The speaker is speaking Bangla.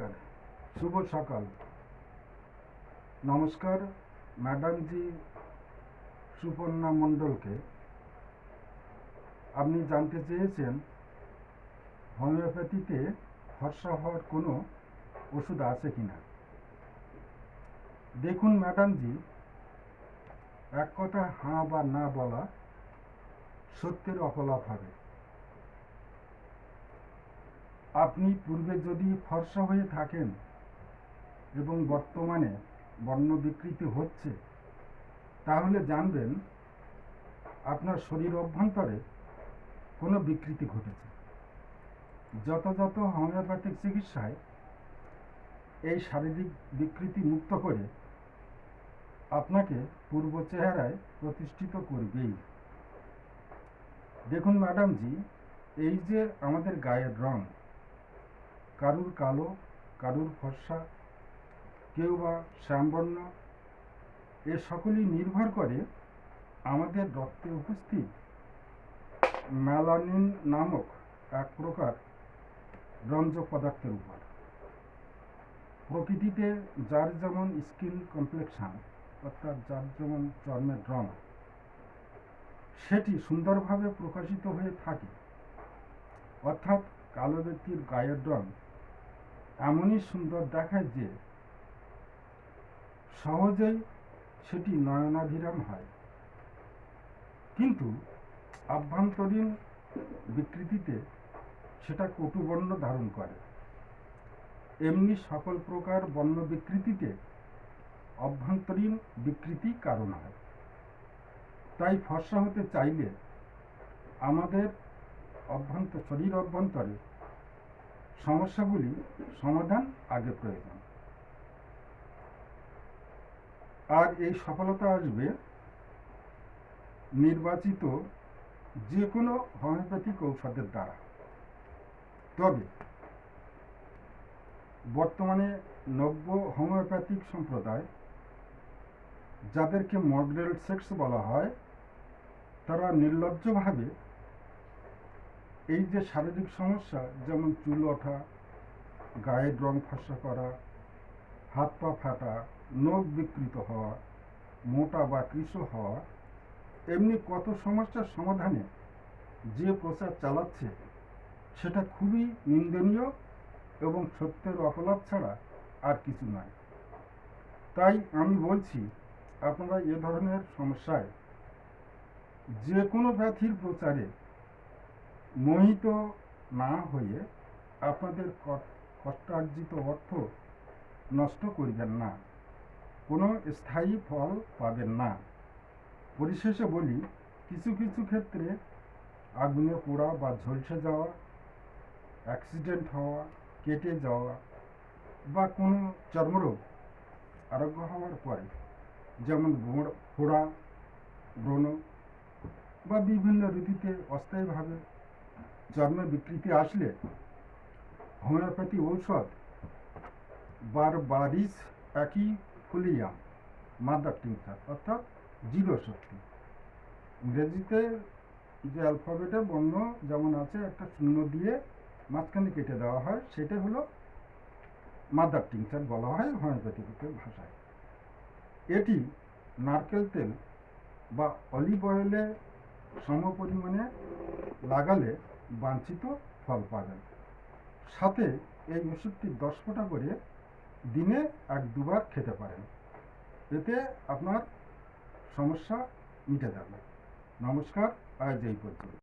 নমস্কার, শুভ সকাল। নমস্কার ম্যাডামজি সুপর্ণা মণ্ডলকে। আপনি জানতে চেয়েছেন, হোমিওপ্যাথিতে ফর্সা হওয়ার কোনো ওষুধ আছে কিনা দেখুন ম্যাডামজি, এক কথা হাঁ বা না বলা সত্যের অপলাপ হবে। আপনি পূর্বে যদি ফর্সা হয়ে থাকেন এবং বর্তমানে বর্ণ বিকৃতি হচ্ছে, তাহলে জানবেন আপনার শরীর অভ্যন্তরে কোনো বিকৃতি ঘটেছে। যথাযথ হোমিওপ্যাথিক চিকিৎসায় এই শারীরিক বিকৃতি মুক্ত করে আপনাকে পূর্ব চেহারায় প্রতিষ্ঠিত করবেই। দেখুন ম্যাডামজি, এই যে আমাদের গায়ের রং কারুর কালো, কারুর ফর্সা, কেউ বা শ্যামবর্ণ, এ সকলই নির্ভর করে আমাদের রক্তে উপস্থিত ম্যালানিন নামক এক প্রকার রঞ্জক পদার্থের উপর। প্রকৃতিতে যার যেমন স্কিন কমপ্লেকশন, অর্থাৎ যার যেমন চর্মের রং সেটি সুন্দরভাবে প্রকাশিত হয়ে থাকে। অর্থাৎ কালো ব্যক্তির গায়ের রং এমনই সুন্দর দেখায় যে সহজেই সেটি নয়নাভিরাম হয়। কিন্তু আভ্যন্তরীণ বিকৃতিতে সেটা কটুবর্ণ ধারণ করে। এমনি সকল প্রকার বর্ণ বিকৃতিতে অভ্যন্তরীণ বিকৃতি কারণ হয়। তাই ফর্সা হতে চাইলে আমাদের অভ্যন্তর শরীর অভ্যন্তরে সমস্যাগুলি সমাধান আগে প্রয়োজন। আর এই সফলতা আসবে নির্বাচিত যে কোনো হোমিওপ্যাথিক ঔষধের দ্বারা। তবে বর্তমানে নব্য হোমিওপ্যাথিক সম্প্রদায় যাদেরকে মডেল সেক্স বলা হয়, তারা নির্লজ্জভাবে এই যে শারীরিক সমস্যা, যেমন চুল ওঠা, গায়ের রং ফসা করা, হাত পা ফাটা, নখ বিকৃত হওয়া, মোটা বা কৃষ হওয়া, এমনি কত সমস্যার সমাধানে যে প্রচার চালাচ্ছে, সেটা খুবই নিন্দনীয় এবং সত্যের অপলাপ ছাড়া আর কিছু নয়। তাই আমি বলছি, আপনারা এ ধরনের সমস্যায় যে কোনো ব্যাধির প্রচারে মোহিত না হয়ে আপনাদের কষ্টার্জিত অর্থ নষ্ট করবেন না। কোনো স্থায়ী ফল পাবেন না। পরিশেষে বলি, কিছু কিছু ক্ষেত্রে আগুনে পোড়া বা ঝলসে যাওয়া, অ্যাক্সিডেন্ট হওয়া, কেটে যাওয়া বা কোনো চর্মরোগ আরোগ্য হওয়ার পরে, যেমন ফোড়া, ব্রণ বা বিভিন্ন ঋতুতে অস্থায়ীভাবে চর্মে বিকৃতি আসলে হোমিওপ্যাথি ঔষধ berberis aquifolium mother tincture অর্থাৎ জিরো শক্তি। ইংরেজিতে যে অ্যালফাবেটের বর্ণ যেমন আছে, একটা শূন্য দিয়ে মাঝখানে কেটে দেওয়া হয়, সেটা হলো মাদার টিংচার বলা হয় হোমিওপ্যাথিক ভাষায়। এটি নারকেল তেল বা অলিভ অয়েলে সম পরিমাণে লাগালে বাঞ্ছিত ফল পাবেন সাথে এই ওষুধটি দশ ফোঁটা করে দিনে এক দুবার খেতে পারেন। এতে আপনার সমস্যা মিটে যাবে। নমস্কার আর এই পর্যন্ত।